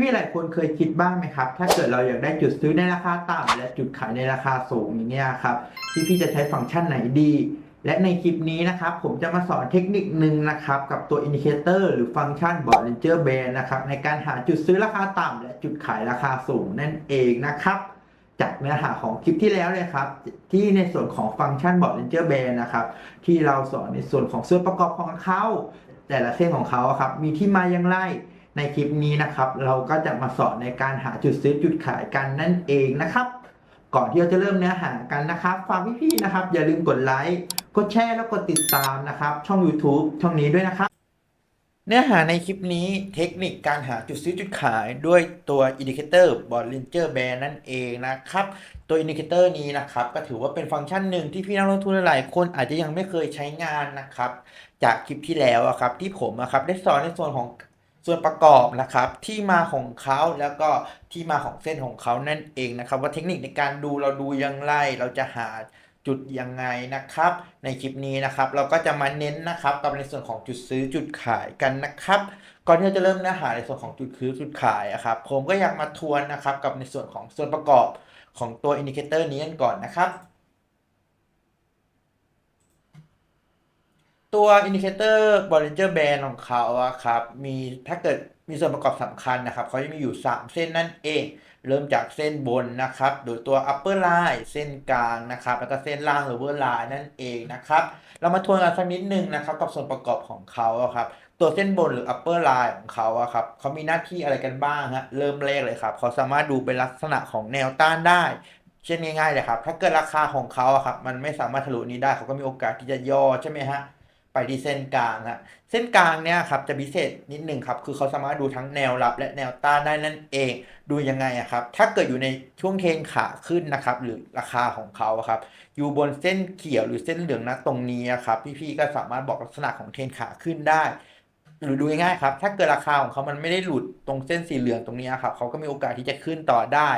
พี่ๆหลายคนเคยคิดบ้างไหมครับ ถ้าเกิดเราอยากได้จุดซื้อในราคาต่ำและจุดขายในราคาสูงอย่างเงี้ยครับ พี่ๆจะใช้ฟังก์ชันไหนดี และในคลิปนี้นะครับผมจะมาสอนเทคนิคหนึ่งนะครับ กับตัวอินดิเคเตอร์หรือฟังก์ชันบอร์ดเลนเจอร์แบนนะครับในการหาจุดซื้อราคาต่ำและจุดขายราคาสูงนั่นเองนะครับ จากเนื้อหาของคลิปที่แล้วเลยครับ ที่ในส่วนของฟังก์ชันบอร์ดเลนเจอร์แบนนะครับที่เราสอนในส่วนของส่วนประกอบของเขา แต่ละเส้นของเขาครับมีที่มาอย่างไร ในคลิปนี้นะครับ เราก็จะมาสอนในการหาจุดซื้อจุดขายกันนั่นเองนะครับ ก่อนที่เราจะเริ่มเนื้อหากันนะครับฝากพี่ๆนะครับ อย่าลืมกดไลค์กดแชร์แล้วกดติดตามนะครับ ช่อง YouTube ช่องนี้ด้วยนะครับ เนื้อหาในคลิปนี้เทคนิคการหาจุดซื้อจุดขายด้วยตัว Indicator b o r d l i n g e r Band นั่นเองนะครับ ตัว Indicator นี้นะครับ ก็ถือว่าเป็นฟังก์ชันหนึ่งที่พี่นักลงทุนหลายๆคนอาจจะยังไม่เคยใช้งานนะครับ จากคลิปที่แล้วอะครับที่ผมอะครับได้สอนในส่วนของ ส่วนประกอบนะครับที่มาของเขาแล้วก็ที่มาของเส้นของเขานั่นเองนะครับ ว่าเทคนิคในการดูเราดูยังไรเราจะหาจุดยังไงนะครับ ในคลิปนี้นะครับ เราก็จะมาเน้นนะครับกับในส่วนของจุดซื้อจุดขายกันนะครับ ก่อนที่เราจะเริ่มเนื้อหาในส่วนของจุดซื้อจุดขายอะครับ ผมก็อยากมาทวนนะครับกับในส่วนของส่วนประกอบของตัวอินดิเคเตอร์นี้กันก่อนนะครับ ตัว Indicator Bollinger Band ของเขาอะครับ มีถ้าเกิดมีส่วนประกอบสำคัญนะครับ เขาจะมีอยู่ 3 เส้นนั่นเอง เริ่มจากเส้นบนนะครับ โดยตัว upper line เส้นกลางนะครับ แล้วก็เส้นล่าง lower line นั่นเองนะครับ เรามาทวนกันสักนิดนึงนะครับ กับส่วนประกอบของเขาอะครับ ตัวเส้นบนหรือ upper line ของเขาอะครับ เขามีหน้าที่อะไรกันบ้างฮะ เริ่มแรกเลยครับ เขาสามารถดูเป็นลักษณะของแนวต้านได้เช่นง่ายๆเลยครับ ถ้าเกิดราคาของเขาอะครับ มันไม่สามารถทะลุนี้ได้ เขาก็มีโอกาสที่จะย่อใช่ไหมฮะ ไปที่เส้นกลางฮะเส้นกลางเนี่ยครับจะพิเศษนิดหนึ่งครับ คือเขาสามารถดูทั้งแนวรับและแนวต้านได้นั่นเอง ดูยังไงอะครับ ถ้าเกิดอยู่ในช่วงเทนขาขึ้นนะครับ หรือราคาของเขาครับ อยู่บนเส้นเขียวหรือเส้นเหลืองนะตรงนี้ครับ พี่ๆก็สามารถบอกลักษณะของเทนขาขึ้นได้ หรือดูง่ายๆครับ ถ้าเกิดราคาของเขามันไม่ได้หลุดตรงเส้นสีเหลืองตรงนี้ครับเขาก็มีโอกาสที่จะขึ้นต่อได้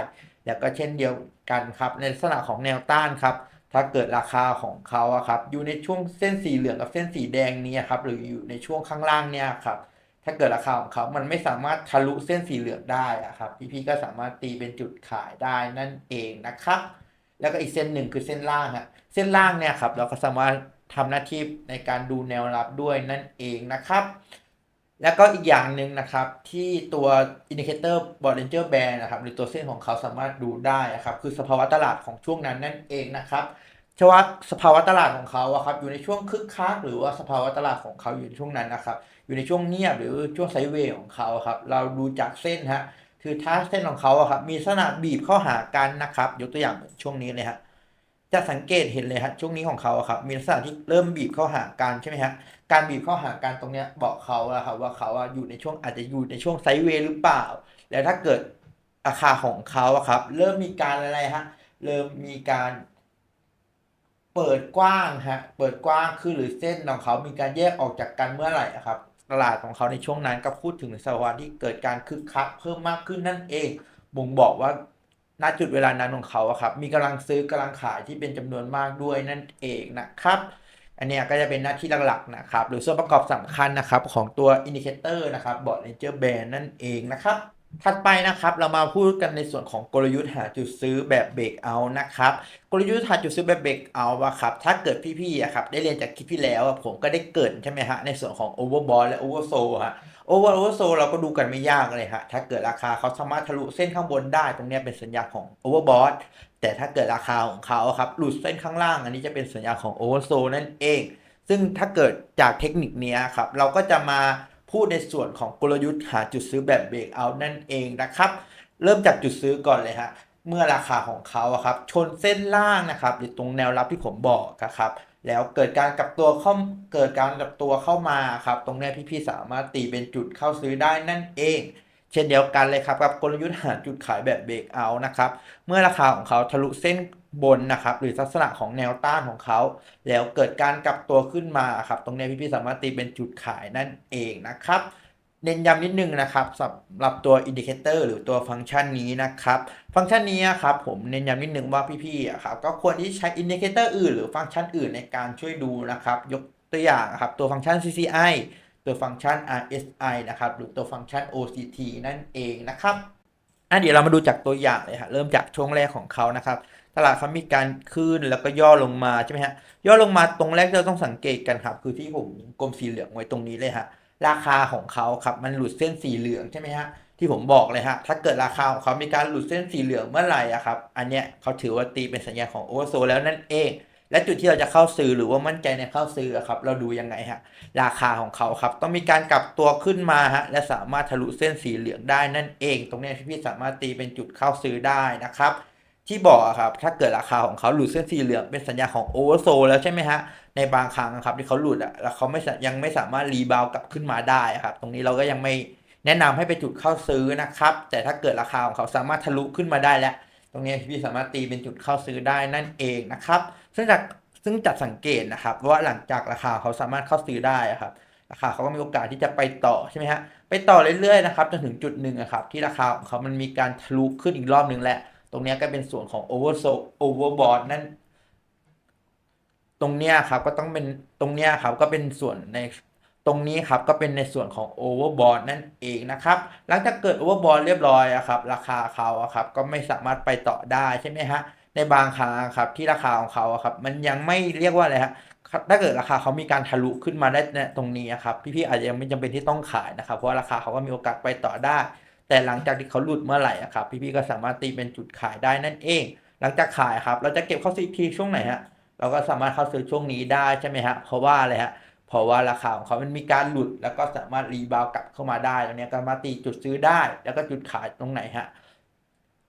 แล้วก็เช่นเดียวกันครับ ในลักษณะของแนวต้านครับ ถ้าเกิดราคาของเขาอะครับอยู่ในช่วงเส้นสีเหลืองกับเส้นสีแดงนี้ครับหรืออยู่ในช่วงข้างล่างเนี่ยครับถ้าเกิดราคาของเขามันไม่สามารถทะลุเส้นสีเหลืองได้อะครับพี่ๆก็สามารถตีเป็นจุดขายได้นั่นเองนะครับแล้วก็อีกเส้นหนึ่งคือเส้นล่างฮะเส้นล่างเนี่ยครับเราก็สามารถทำหน้าที่ในการดูแนวรับด้วยนั่นเองนะครับ แล้วก็อีกอย่างหนึ่งนะครับที่ตัว Indicator Bollinger Band นะครับหรือตัวเส้นของเขาสามารถดูได้นะครับคือสภาวะตลาดของช่วงนั้นนั่นเองนะครับชว่าสภาวะตลาดของเขาอะครับอยู่ในช่วงคึกคักหรือว่าสภาวะตลาดของเขาอยู่ในช่วงนั้นนะครับอยู่ในช่วงเงียบหรือช่วงไซเวย์ของเขาครับเราดูจากเส้นฮะคือถ้าเส้นของเขาอะครับมีลักษณะบีบเข้าหากันนะครับยกตัวอย่างช่วงนี้เลยฮะ จะสังเกตเห็นเลยฮะช่วงนี้ของเขาครับมีลักษณะที่เริ่มบีบเข้าหากันใช่ไหมฮะการบีบเข้าหากันตรงเนี้ยบอกเขาอะครับว่าเขาอะอยู่ในช่วงอาจจะอยู่ในช่วงไซด์เวย์หรือเปล่า แล้วถ้าเกิดราคาของเขาอะครับ เริ่มมีการอะไรฮะเริ่มมีการเปิดกว้างฮะเปิดกว้างขึ้นหรือเส้นของเขามีการแยกออกจากกันเมื่อไหร่ครับตลาดของเขาในช่วงนั้นก็พูดถึงสภาวะที่เกิดการคึกคักเพิ่มมากขึ้นนั่นเองบ่งบอกว่า ณจุดเวลานั้นของเขาครับ มีกำลังซื้อกำลังขายที่เป็นจำนวนมากด้วยนั่นเองนะครับ อันนี้ก็จะเป็นหน้าที่หลักๆนะครับ หรือส่วนประกอบสำคัญนะครับของตัว Indicator นะครับ Board Ranger Band นั่นเองนะครับถัดไปนะครับเรามาพูดกันในส่วนของกลยุทธ์หาจุดซื้อแบบ break out นะครับกลยุทธ์หาจุดซื้อแบบ break out อะครับถ้าเกิดพี่ๆอะครับได้เรียนจากคลิปที่แล้วผมก็ได้เกรินใช่ไหมฮะในส่วนของ overbought และ oversold ฮะ over oversold เราก็ดูกันไม่ยากเลยฮะถ้าเกิดราคาเขาสามารถทะลุเส้นข้างบนได้ ตรงนี้เป็นสัญญาของ overbought แต่ถ้าเกิดราคาของเขาครับหลุดเส้นข้างล่าง อันนี้จะเป็นสัญญาของ oversold นั่นเอง ซึ่งถ้าเกิดจากเทคนิคนี้ครับเราก็จะมาพูดในส่วนของกลยุทธ์หาจุดซื้อแบบ break out นั่นเองนะครับ เริ่มจากจุดซื้อก่อนเลยฮะเมื่อราคาของเขาครับชนเส้นล่างนะครับหรือตรงแนวรับที่ผมบอกนะครับ แล้วเกิดการกลับตัวเข้าเกิดการกลับตัวเข้ามาครับ ตรงนี้พี่ๆสามารถตีเป็นจุดเข้าซื้อได้นั่นเอง เช่นเดียวกันเลยครับกับกลยุทธ์หาจุดขายแบบเบรกเอานะครับ เมื่อราคาของเขาทะลุเส้นบนนะครับหรือลักษณะของแนวต้านของเขา แล้วเกิดการกลับตัวขึ้นมาครับ ตรงนี้พี่ๆสามารถตีเป็นจุดขายนั่นเองนะครับ เน้นย้ำนิดนึงนะครับสำหรับตัวอินดิเคเตอร์หรือตัวฟังก์ชันนี้นะครับ ฟังก์ชันนี้ครับผมเน้นย้ำนิดนึงว่าพี่ๆครับก็ควรที่ใช้อินดิเคเตอร์อื่นหรือฟังก์ชันอื่นในการช่วยดูนะครับ ยกตัวอย่างครับตัวฟังก์ชัน CCI ตัวฟังก์ชัน RSI นะครับหรือตัวฟังก์ชัน OCT นั่นเองนะครับอะเดี๋ยวเรามาดูจากตัวอย่างเลยฮะเริ่มจากช่วงแรกของเขานะครับตลาดเขามีการขึ้นแล้วก็ย่อลงมาใช่ไหมฮะย่อลงมาตรงแรกที่เราต้องสังเกตกันครับคือที่ผมกลมสีเหลืองไว้ตรงนี้เลยฮะ ราคาของเขาครับมันหลุดเส้นสีเหลืองใช่ไหมฮะที่ผมบอกเลยฮะถ้าเกิดราคาของเขามีการหลุดเส้นสีเหลืองเมื่อไหร่อะครับ อันเนี้ยเขาถือว่าตีเป็นสัญญาของโอเวอร์โซแล้วนั่นเอง และจุดที่เราจะเข้าซื้อหรือว่ามั่นใจในเข้าซื้อครับ เราดูยังไงฮะราคาของเขาครับ ต้องมีการกลับตัวขึ้นมาฮะและสามารถทะลุเส้นสีเหลืองได้นั่นเอง ตรงเนี้ยพี่ๆสามารถตีเป็นจุดเข้าซื้อได้นะครับ ที่บอกครับ ถ้าเกิดราคาของเขาหลุดเส้นสีเหลืองเป็นสัญญาของโอเวอร์โซแล้วใช่ไหมฮะ ในบางครั้งอะครับที่เขาหลุดอะแล้วเขาไม่ยังไม่สามารถรีบาวกลับขึ้นมาได้อะครับ ตรงนี้เราก็ยังไม่แนะนำให้ไปจุดเข้าซื้อนะครับ แต่ถ้าเกิดราคาของเขาสามารถทะลุขึ้นมาได้แล้ว ตรงนี้พี่สามารถตีเป็นจุดเข้าซื้อได้นั่นเองนะครับ ซึ่งจากซึ่งจัดสังเกตนะครับว่าหลังจากราคาเขาสามารถเข้าซื้อได้อะครับราคาเขาก็มีโอกาสที่จะไปต่อใช่ไหมฮะไปต่อเรื่อยๆนะครับจนถึงจุดหนึ่งอะครับที่ราคาของเขามันมีการทะลุขึ้นอีกรอบหนึ่งแหละ ตรงนี้ก็เป็นส่วนของ overso overbought นั่น ตรงเนี้ยครับก็ต้องเป็นตรงเนี้ยครับก็เป็นส่วนในตรงนี้ครับก็เป็นในส่วนของ overbought นั่นเองนะครับ หลังจากเกิด overbought เรียบร้อยอะครับ ราคาเขาอะครับก็ไม่สามารถไปต่อได้ใช่ไหมฮะในบางครั้งครับที่ราคาของเขาอะครับมันยังไม่เรียกว่าอะไรฮะถ้าเกิดราคาเขามีการทะลุขึ้นมาได้ตรงนี้ครับพี่ๆอาจจะยังไม่จำเป็นที่ต้องขายนะครับ เพราะว่าราคาเขาก็มีโอกาสไปต่อได้ แต่หลังจากที่เขาหลุดเมื่อไหร่อะครับพี่ๆก็สามารถตีเป็นจุดขายได้นั่นเอง หลังจากขายครับ เราจะเก็บเข้าซื้อทีช่วงไหนฮะเราก็สามารถเข้าซื้อช่วงนี้ได้ใช่ไหมฮะเพราะว่าอะไรฮะเพราะว่าราคาของเขามันมีการหลุดแล้วก็สามารถรีบาวกลับเข้ามาได้ตรงนี้ก็มาตีจุดซื้อได้ แล้วก็จุดขายตรงไหนฮะ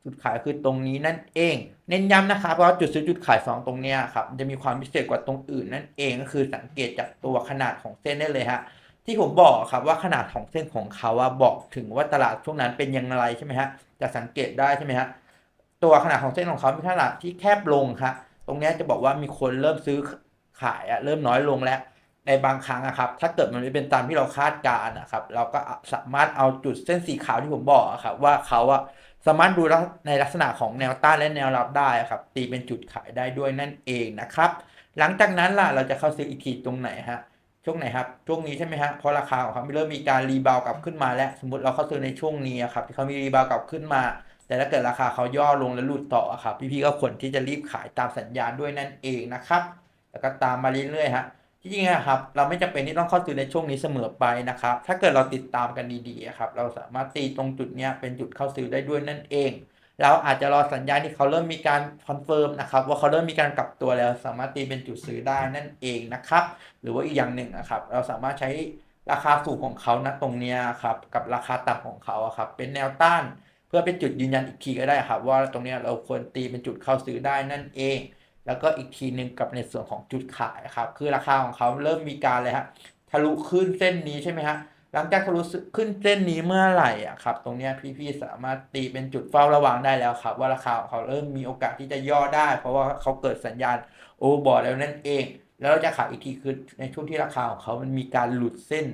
จุดขายคือตรงนี้นั่นเอง เน้นย้ำนะครับเพราะว่าจุดซื้อจุดขายสองตรงเนี้ยครับจะมีความพิเศษกว่าตรงอื่นนั่นเองก็คือสังเกตจากตัวขนาดของเส้นได้เลยฮะ ที่ผมบอกครับว่าขนาดของเส้นของเขาว่าบอกถึงว่าตลาดช่วงนั้นเป็นยังไงใช่ไหมฮะจะสังเกตได้ใช่ไหมฮะตัวขนาดของเส้นของเขามีขนาดที่แคบลงครับตรงนี้จะบอกว่ามีคนเริ่มซื้อขายอะเริ่มน้อยลงแล้ว ในบางครั้งอะครับ ถ้าเกิดมันไม่เป็นตามที่เราคาดการณ์นะครับ เราก็สามารถเอาจุดเส้นสีขาวที่ผมบอกครับ ว่าเขาอะสามารถดูในลักษณะของแนวต้านและแนวรับได้ครับ ตีเป็นจุดขายได้ด้วยนั่นเองนะครับ หลังจากนั้นล่ะเราจะเข้าซื้ออีกทีตรงไหนฮะ ช่วงไหนครับ ช่วงนี้ใช่ไหมฮะเพราะราคาของเขาเริ่มมีการรีบาวกลับขึ้นมาแล้ว สมมติเราเข้าซื้อในช่วงนี้ครับที่เขามีรีบาวกลับขึ้นมา แต่ถ้าเกิดราคาเขาย่อลงแล้วหลุดต่อะครับ พี่ๆก็ควรที่จะรีบขายตามสัญญาณด้วยนั่นเองนะครับ แล้วก็ตามมาเรื่อยๆฮะที่จริงอะครับ เราไม่จำเป็นที่ต้องเข้าซื้อในช่วงนี้เสมอไปนะครับ ถ้าเกิดเราติดตามกันดีๆครับ เราสามารถตีตรงจุดนี้เป็นจุดเข้าซื้อได้ด้วยนั่นเอง เราอาจจะรอสัญญาณที่เขาเริ่มมีการคอนเฟิร์มนะครับว่าเขาเริ่มมีการกลับตัวแล้ว สามารถตีเป็นจุดซื้อได้นั่นเองนะครับ หรือว่าอีกอย่างหนึ่งนะครับ เราสามารถใช้ราคาสูงของเขาณตรงนี้ครับกับราคาต่ำของเขาครับเป็นแนวต้าน เพื่อเป็นจุดยืนยันอีกทีก็ได้ครับ ว่าตรงนี้เราควรตีเป็นจุดเข้าซื้อได้นั่นเอง แล้วก็อีกทีหนึ่งกับในส่วนของจุดขายครับคือราคาของเขาเริ่มมีการเลยฮะทะลุขึ้นเส้นนี้ใช่ไหมฮะ หลังจากทะลุขึ้นเส้นนี้เมื่อไหร่อะครับตรงเนี้ยพี่ๆสามารถตีเป็นจุดเฝ้าระวังได้แล้วครับ ว่าราคาของเขาเริ่มมีโอกาสที่จะย่อได้ เพราะว่าเขาเกิดสัญญาณโอเวอร์บอทแล้วนั่นเอง แล้วเราจะขายอีกทีคือในช่วงที่ราคาของเขามันมีการหลุดเส้น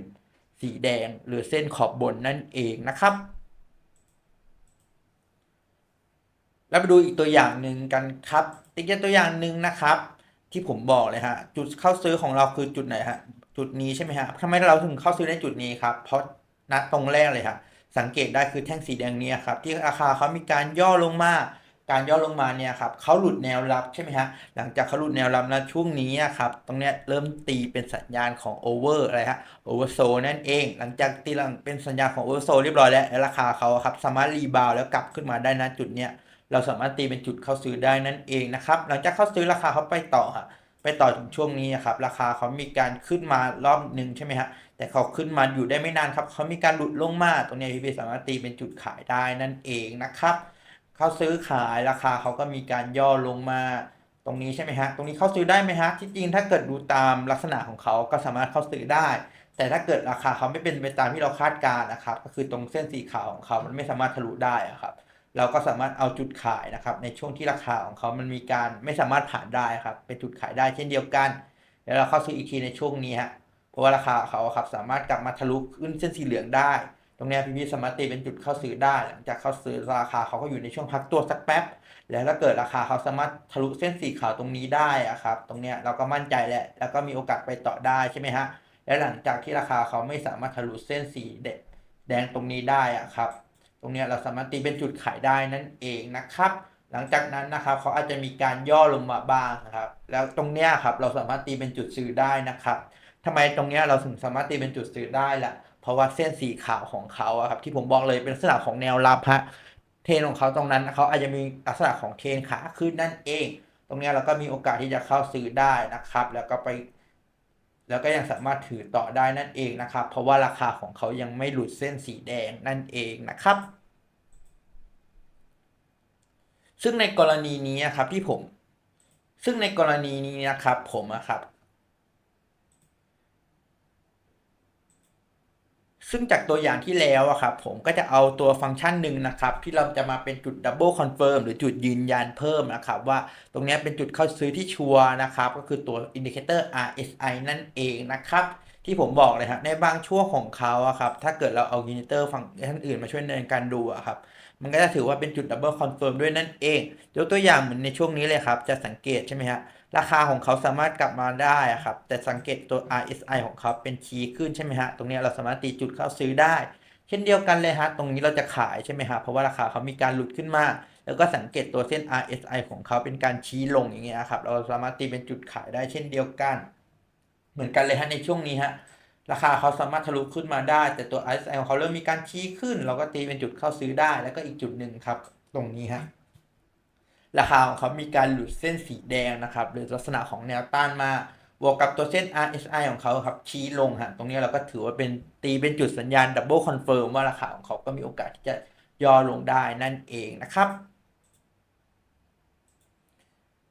สีแดงหรือเส้นขอบบนนั่นเองนะครับแล้วไปดูอีกตัวอย่างหนึ่งกันครับอีกตัวอย่างหนึ่งนะครับ ที่ผมบอกเลยฮะจุดเข้าซื้อของเราคือจุดไหนฮะ จุดนี้ใช่ไหมฮะทำไมเราถึงเข้าซื้อในจุดนี้ครับ เพราะณตรงแรกเลยครับสังเกตได้คือแท่งสีแดงเนี่ยครับ ที่ราคาเขามีการย่อลงมาการย่อลงมาเนี่ยครับเขาหลุดแนวรับใช่ไหมฮะหลังจากเขาหลุดแนวรับแล้วช่วงนี้ครับตรงเนี้ยเริ่มตีเป็นสัญญาณของโอเวอร์อะไรฮะโอเวอร์โซนั่นเอง หลังจากตีหลังเป็นสัญญาณของโอเวอร์โซเรียบร้อยแล้วราคาเขาครับสามารถรีบาวแล้วกลับขึ้นมาได้นะจุดเนี้ยเราสามารถตีเป็นจุดเข้าซื้อได้นั่นเองนะครับหลังจากเข้าซื้อราคาเขาไปต่อฮะ ไปต่อถึงช่วงนี้ครับราคาเขามีการขึ้นมารอบหนึ่งใช่ไหมฮะแต่เขาขึ้นมาอยู่ได้ไม่นานครับเขามีการหลุดลงมาตรงนี้พี่สามารถตีเป็นจุดขายได้นั่นเองนะครับเขาซื้อขายราคาเขาก็มีการย่อลงมาตรงนี้ใช่ไหมฮะตรงนี้เขาซื้อได้ไหมฮะที่จริงถ้าเกิดดูตามลักษณะของเขาก็สามารถเข้าซื้อได้ แต่ถ้าเกิดราคาเขาไม่เป็นไปตามที่เราคาดการณ์นะครับ ก็คือตรงเส้นสีขาวของเขามันไม่สามารถทะลุได้อะครับ เราก็สามารถเอาจุดขายนะครับ ในช่วงที่ราคาของเขามันมีการไม่สามารถผ่านได้ครับ เป็นจุดขายได้เช่นเดียวกัน แล้วเราเข้าซื้ออีกทีในช่วงนี้ฮะเพราะว่าราคาเขาครับสามารถกลับมาทะลุขึ้นเส้นสีเหลืองได้ ตรงนี้พี่ๆสามารถตีเป็นจุดเข้าซื้อได้หลังจากเข้าซื้อราคาเขาก็อยู่ในช่วงพักตัวสักแป๊บ แล้วถ้าเกิดราคาเขาสามารถทะลุเส้นสีขาวตรงนี้ได้อะครับ ตรงเนี้ยเราก็มั่นใจแล้วแล้วก็มีโอกาสไปต่อได้ใช่ไหมฮะและหลังจากที่ราคาเขาไม่สามารถทะลุเส้นสีแดงแดงตรงนี้ได้อะครับ ตรงนี้เราสามารถตีเป็นจุดขายได้นั่นเองนะครับ หลังจากนั้นนะครับเขาอาจจะมีการย่อลงมาบ้างนะครับ แล้วตรงเนี้ยครับเราสามารถตีเป็นจุดซื้อได้นะครับทำไมตรงเนี้ยเราถึงสามารถตีเป็นจุดซื้อได้ล่ะ เพราะว่าเส้นสีขาวของเขาครับที่ผมบอกเลยเป็นลักษณะของแนวรับฮะเทนของเขาตรงนั้นเขาอาจจะมีลักษณะของเทนขาขึ้นนั่นเอง ตรงเนี้ยเราก็มีโอกาสที่จะเข้าซื้อได้นะครับ แล้วก็ไป แล้วก็ยังสามารถถือต่อได้นั่นเองนะครับ เพราะว่าราคาของเขายังไม่หลุดเส้นสีแดงนั่นเองนะครับ ซึ่งในกรณีนี้นะครับที่ผม ซึ่งในกรณีนี้นะครับผมนะครับ ซึ่งจากตัวอย่างที่แล้วอะครับผมก็จะเอาตัวฟังก์ชันหนึ่งนะครับที่เราจะมาเป็นจุดดับเบิลคอนเฟิร์มหรือจุดยืนยันเพิ่มนะครับว่าตรงนี้เป็นจุดเข้าซื้อที่ชัวร์นะครับก็คือตัวอินดิเคเตอร์ RSI นั่นเองนะครับที่ผมบอกเลยครับในบางช่วงของเขาอะครับถ้าเกิดเราเอาอินดิเคเตอร์ฟังก์ชันอื่นมาช่วยในการดูอะครับมันก็จะถือว่าเป็นจุดดับเบิลคอนเฟิร์มด้วยนั่นเองยกตัวอย่างเหมือนในช่วงนี้เลยครับจะสังเกตใช่ไหมฮะ ราคาของเขาสามารถกลับมาได้ครับ แต่สังเกตตัว RSI ของเขาเป็นชี้ขึ้นใช่ไหมฮะ ตรงนี้เราสามารถตีจุดเข้าซื้อได้ เช่นเดียวกันเลยฮะ ตรงนี้เราจะขายใช่ไหมฮะ เพราะว่าราคาเขามีการหลุดขึ้นมา แล้วก็สังเกตตัวเส้น RSI ของเขาเป็นการชี้ลงอย่างเงี้ยครับ เราสามารถตีเป็นจุดขายได้เช่นเดียวกัน เหมือนกันเลยฮะในช่วงนี้ฮะ ราคาเขาสามารถทะลุขึ้นมาได้ แต่ตัว RSI ของเขาเริ่มมีการชี้ขึ้น เราก็ตีเป็นจุดเข้าซื้อได้ แล้วก็อีกจุดหนึ่งครับ ตรงนี้ฮะ ราคาของเขามีการหลุดเส้นสีแดงนะครับหรือลักษณะของแนวต้านมาบวกกับตัวเส้น RSI ของเขาครับชี้ลงฮะตรงนี้เราก็ถือว่าเป็นตีเป็นจุดสัญญาณดับเบิลคอนเฟิร์มว่าราคาของเขาก็มีโอกาสที่จะย่อลงได้นั่นเองนะครับ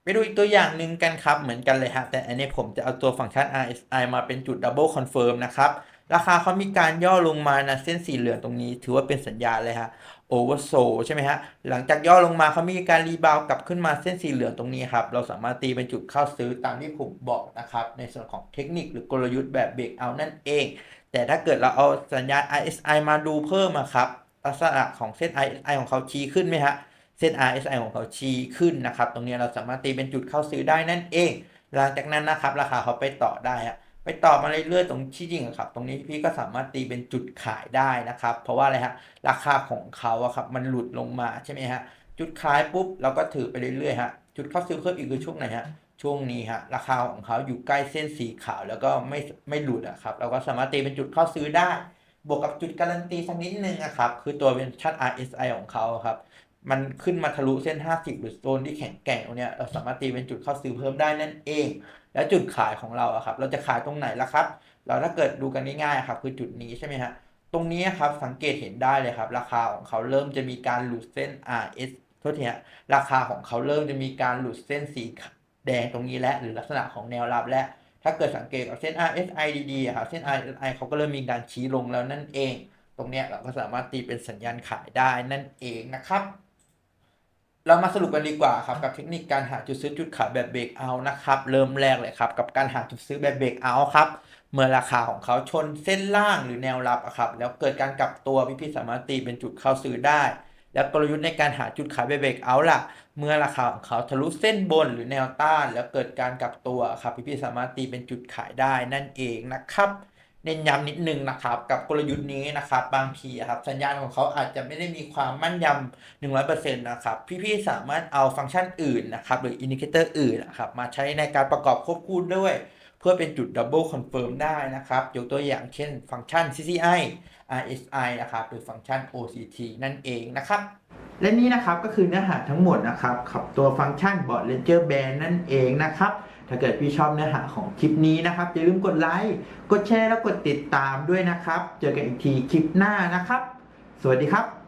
ไปดูอีกตัวอย่างหนึ่งกันครับ เหมือนกันเลยฮะแต่อันนี้ผมจะเอาตัวฟังก์ชัน RSI มาเป็นจุดดับเบิลคอนเฟิร์มนะครับราคาเขามีการย่อลงมานะเส้นสีเหลืองตรงนี้ ถือว่าเป็นสัญญาณเลยฮะ โอเวอร์โซใช่ไหมฮะ หลังจากย่อลงมาเขามีการรีบาวกลับขึ้นมาเส้นสีเหลืองตรงนี้ครับ เราสามารถตีเป็นจุดเข้าซื้อตามที่ผมบอกนะครับ ในส่วนของเทคนิคหรือกลยุทธ์แบบเบรกเอานั่นเอง แต่ถ้าเกิดเราเอาสัญญาณ RSI มาดูเพิ่มครับลักษณะของเส้น RSI ของเขาชี้ขึ้นไหมฮะเส้น RSI ของเขาชี้ขึ้นนะครับ ตรงนี้เราสามารถตีเป็นจุดเข้าซื้อได้นั่นเอง หลังจากนั้นนะครับ ราคาเขาไปต่อได้ฮะ ต่อมาเรื่อยๆตรงที่จริงอะครับ ตรงนี้พี่ก็สามารถตีเป็นจุดขายได้นะครับ เพราะว่าอะไรฮะราคาของเขาอะครับมันหลุดลงมาใช่ไหมฮะจุดขายปุ๊บเราก็ถือไปเรื่อยๆฮะจุดเข้าซื้อเพิ่มอีกคือช่วงไหนฮะช่วงนี้ฮะราคาของเขาอยู่ใกล้เส้นสีขาวแล้วก็ไม่ไม่หลุดอะครับเราก็สามารถตีเป็นจุดเข้าซื้อได้ บวกกับจุดการันตีสักนิดนึงอะครับคือตัวเป็นชัด RSI ของเขาครับ มันขึ้นมาทะลุเส้น 50 หรือโซนที่แข็งแกร่งเนี้ยเราสามารถตีเป็นจุดเข้าซื้อเพิ่มได้นั่นเอง แล้วจุดขายของเราอะครับ เราจะขายตรงไหนล่ะครับ เราถ้าเกิดดูกันง่ายๆครับ คือจุดนี้ใช่ไหมฮะตรงนี้ครับสังเกตเห็นได้เลยครับ ราคาของเขาเริ่มจะมีการหลุดเส้น RS โทษทีฮะราคาของเขาเริ่มจะมีการหลุดเส้นสีแดงตรงนี้แล้วหรือลักษณะของแนวรับและ ถ้าเกิดสังเกตกับเส้น RSI ดีๆอะครับเส้น RSI เขาก็เริ่มมีการชี้ลงแล้วนั่นเอง ตรงเนี้ยเราก็สามารถตีเป็นสัญญาณขายได้นั่นเองนะครับ เรามาสรุปกันดีกว่าครับกับเทคนิคการหาจุดซื้อจุดขายแบบเบรกเอานะครับเริ่มแรกเลยครับกับการหาจุดซื้อแบบเบรกเอาครับเมื่อราคาของเขาชนเส้นล่างหรือแนวรับอะครับแล้วเกิดการกลับตัวพี่พี่ๆสามารถตีเป็นจุดเข้าซื้อได้ แล้วกลยุทธ์ในการหาจุดขายแบบเบรกเอาล่ะ เมื่อราคาของเขาทะลุเส้นบนหรือแนวต้าน แล้วเกิดการกลับตัวครับพี่พี่ๆสามารถตีเป็นจุดขายได้นั่นเองนะครับ เน้นย้ำนิดนึงนะครับ กับกลยุทธ์นี้นะครับบางทีครับสัญญาณของเขาอาจจะไม่ได้มีความมั่นยำ100%นต์นะครับ พี่ๆสามารถเอาฟังก์ชันอื่นนะครับ หรืออินดิเคเตอร์อื่นนะครับมาใช้ในการประกอบควบคู่ด้วย เพื่อเป็นจุดดับเบิลคอนเฟิร์มได้นะครับยกตัวอย่างเช่นฟังก์ชัน CCI RSI นะครับหรือฟังก์ชัน OCT นั่นเองนะครับและนี่นะครับก็คือเนื้อหาทั้งหมดนะครับขับตัวฟังก์ชัน Bot Ledger Band นั่นเองนะครับ ถ้าเกิดพี่ชอบเนื้อหาของคลิปนี้นะครับ อย่าลืมกดไลค์กดแชร์แล้วกดติดตามด้วยนะครับ เจอกันอีกทีคลิปหน้านะครับ สวัสดีครับ